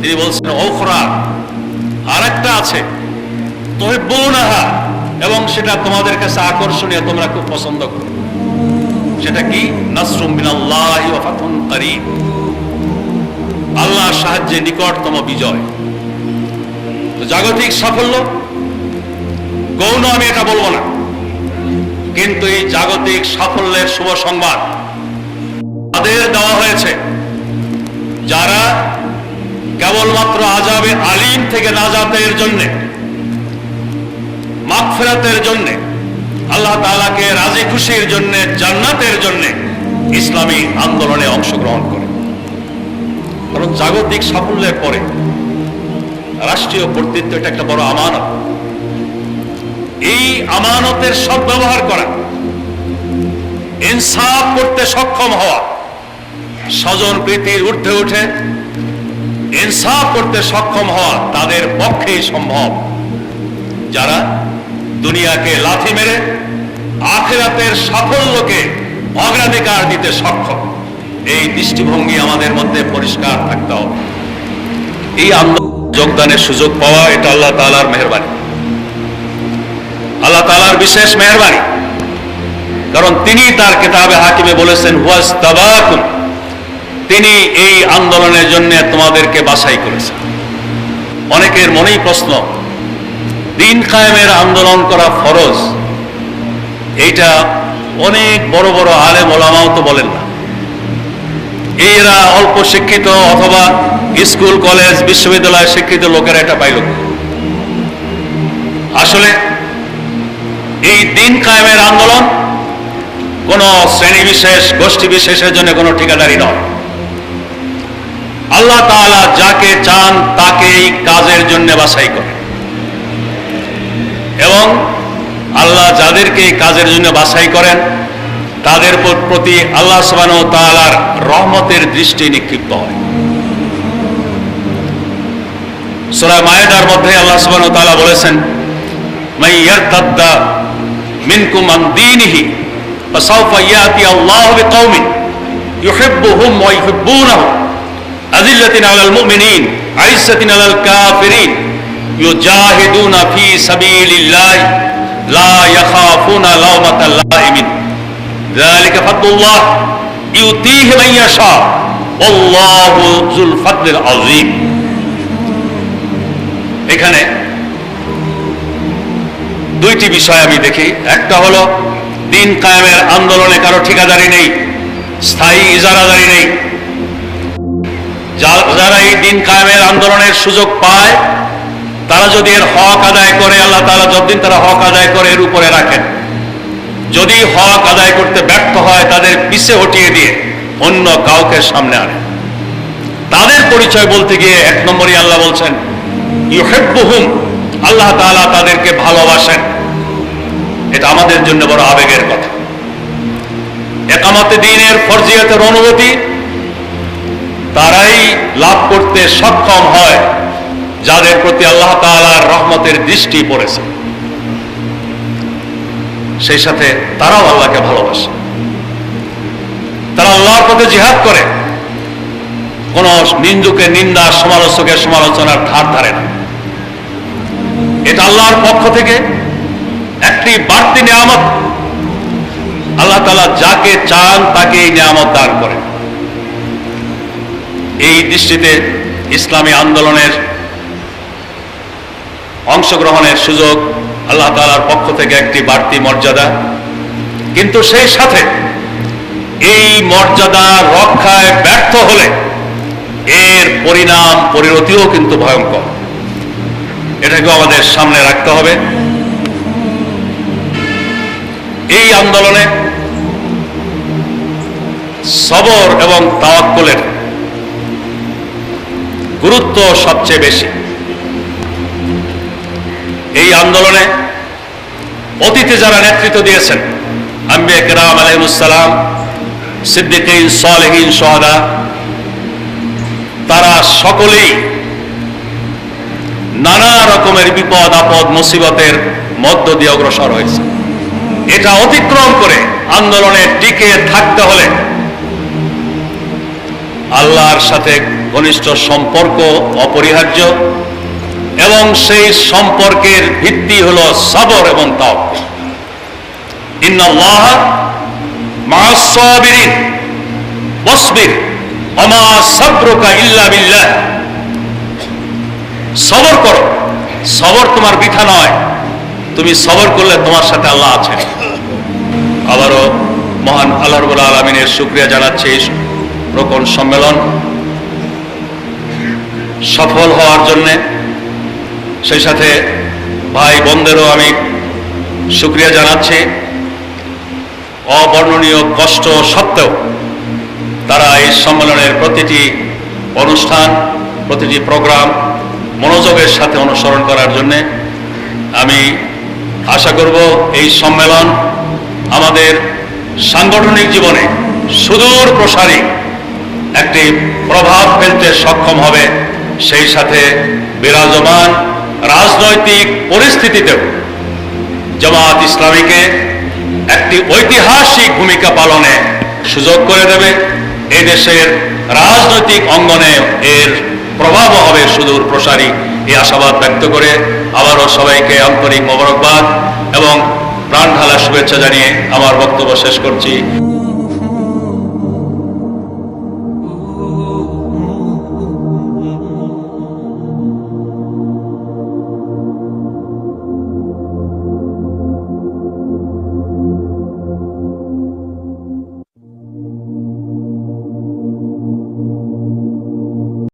তিনি বলছেন ওখরা আর একটা আছে, তোহেব্বুনাহা, এবং সেটা তোমাদের কাছে আকর্ষণীয়, তোমরা খুব পছন্দ করো। সেটা কি? নাসরুম মিনাল্লাহি ওয়া ফাতুন করিম আল্লাহর সাহায্যে নিকটতম বিজয়। তো জাগতিক সাফল্য? গৌণ, আমি এটা বলব না। কিন্তু এই জাগতিক সাফল্যের শুভ সংবাদ তাদের দেওয়া হয়েছে। যারা কেবলমাত্র আজাবে আলিম থেকে নাজাতের জন্যে, মাগফিরাতের জন্যে, আল্লাহ তাআলাকে রাজি খুশির জন্য, জান্নাতের জন্য ইসলামী আন্দোলনে অংশগ্রহণ করে। কারণ জাগতিক সাফল্যের পরে রাষ্ট্রীয় কর্তৃত্ব এটা একটা বড় আমানত। এই আমানতের সব ব্যবহার করা, ইনসাফ করতে সক্ষম হওয়া, স্বজন প্রীতির ঊর্ধ্বে উঠে ইনসাফ করতে সক্ষম হওয়া তাদের পক্ষেই সম্ভব। যারা দুনিয়াকে লাথি মেরে, আখেরাতের সাফল্যকে অগ্রাধিকার দিতে সক্ষম, এই দৃষ্টিভঙ্গি আমাদের মধ্যে পরিষ্কার থাকতে হবে। এই আন্দোলন যোগদানের সুযোগ পাওয়া, এটা আল্লাহ তালার মেহরবানি। আল্লাহ তালার বিশেষ মেহরবানি। কারণ তিনি তার কেতাবে হাকিমে বলেছেন হুয়াজ তাবাকুম তিনি এই আন্দোলনের জন্য তোমাদেরকে বাছাই করেছেন। অনেকের মনেই প্রশ্ন, দিন কায়েমের আন্দোলন করা ফরজ? এইটা অনেক বড় বড় আলে ওলামাও তো বলেন না। এরা অল্প শিক্ষিত অথবা স্কুল, কলেজ, বিশ্ববিদ্যালয় শিক্ষিত লোকেরা এটা পাইল আসলে এই দিন কায়েমের আন্দোলন কোন শ্রেণি বিশেষ, গোষ্ঠী বিশেষের জন্য কোনো ঠিকাদারি নয়। আল্লাহ তাআলা যাকে চান তাকেই কাজের জন্য বাছাই করে। এবং আল্লাহ যাদেরকে কাজের জন্য বাছাই করেন, তাদের প্রতি আল্লাহ সুবাহ তাআলার রহমতের দৃষ্টি নিক্ষিপ্ত হয়। সূরা মায়েদার মধ্যে আল্লাহ সুবাহ তাআলা বলেছেন, মাই ইয়ারতাদ্দা মিনকুম আন দীনিহি, ফাসাউফা ইয়াতি আল্লাহু বিকওমিন, ইউহিব্বুহুম ওয়া ইউহিব্বুনাহু। আদিল্লাতিন আলাল মুমিনিন, আইসাতিন আলাল কাফিরিন, ইউজাহিদুনা ফি সাবিলিল্লাহ, লা ইয়াখাফুনা লাওমাতা লাইমিন যালিকা ফাদলুল্লাহ, ইউতিহি মান ইয়াশা আল্লাহু যুল ফাদলিল আযীম। এখানে দুইটি বিষয় আমি দেখি। একটা হলো, দিন কায়েমের আন্দোলনে কারও ঠিকাদারি নেই, স্থায়ী ইজারাদারি নেই। এই দিন কায়েমের আন্দোলনের সুযোগ পায়, তারা যদি এর হক আদায় করে, আল্লাহ তাআলা যতদিন তারা হক আদায় করে এর উপরে রাখেন। যদি হক আদায় করতে ব্যর্থ হয়, তাদের পিছে হটিয়ে দিয়ে অন্য কাউকে সামনে আনে তাদের পরিচয় বলতে গিয়ে এক নম্বরই আল্লাহ বলছেন, ইউহেব্বুহুম আল্লাহ তাআলা তাদেরকে ভালোবাসেন। এটা আমাদের জন্য বড় আবেগের কথা। একামতে দিনের ফরজিয়াতের অনুভূতি তারাই লাভ করতে সক্ষম হয়, যাদের প্রতি আল্লাহ তাআলার রহমতের দৃষ্টি পড়েছে। সেই সাথে তারাও আল্লাহকে ভালোবাসে। তারা আল্লাহর পথে জিহাদ করে। কোন নিন্দুকে নিন্দা, সমালোচকের সমালোচনার ধার ধারে না। এটা আল্লাহর পক্ষ থেকে একটি বাড়তি নিয়ামত। আল্লাহ তালা যাকে চান তাকে এই নিয়ামত দান করে এই দৃষ্টিতে ইসলামী আন্দোলনের অংশগ্রহণের সুযোগ আল্লাহ তালার পক্ষ থেকে একটি বাড়তি মর্যাদা। কিন্তু সেই সাথে এই মর্যাদা রক্ষায় ব্যর্থ হলে এর পরিণাম, পরিণতিও কিন্তু ভয়ঙ্কর। এটাকেও আমাদের সামনে রাখতে হবে। এই আন্দোলনে সবর এবং তাওয়াক্কুলের গুরুত্ব সবচেয়ে বেশি। এই আন্দোলনে অতীতে যারা নেতৃত্ব দিয়েছেন আম্বিয়া কেরাম আলহিমুসালাম সিদ্দিকিন তারা সকলেই নানা রকমের বিপদ, আপদ, মুসিবতের মধ্য দিয়ে অগ্রসর হয়েছে। এটা অতিক্রম করে আন্দোলনে টিকে থাকতে হলে আল্লাহর সাথে ঘনিষ্ঠ সম্পর্ক অপরিহার্য এবং সেই সম্পর্কের ভিত্তি হলো সবর এবং তাও ইন্নাল্লাহ বিল্লাহ। সবর করো। সবর তোমার বৃথা নয়। তুমি সবর করলে তোমার সাথে আল্লাহ আছেন। আবারও মহান আল্লাহ আলমিনের শুক্রিয়া জানাচ্ছে রোকন সম্মেলন। সফল হওয়ার জন্যে। সেই সাথে ভাই বোনদেরও আমি শুক্রিয়া জানাচ্ছি। অবর্ণনীয় কষ্ট সত্ত্বেও তারা এই সম্মেলনের প্রতিটি অনুষ্ঠান, প্রতিটি প্রোগ্রাম মনোযোগের সাথে অনুসরণ করার জন্যে আমি আশা করব এই সম্মেলন আমাদের সাংগঠনিক জীবনে সুদূর প্রসারী একটি প্রভাব ফেলতে সক্ষম হবে। সেই সাথে বিরাজমান রাজনৈতিক পরিস্থিতিতেও জামাত ইসলামীকে একটি ঐতিহাসিক ভূমিকা পালনে সুযোগ করে দেবে। এই দেশের রাজনৈতিক অঙ্গনে এর প্রভাব হবে সুদূর প্রসারী। এই আশাবাদ ব্যক্ত করে আবারও সবাইকে আন্তরিক মোবারকবাদ এবং প্রাণ ঢালা শুভেচ্ছা জানিয়ে আমার বক্তব্য শেষ করছি।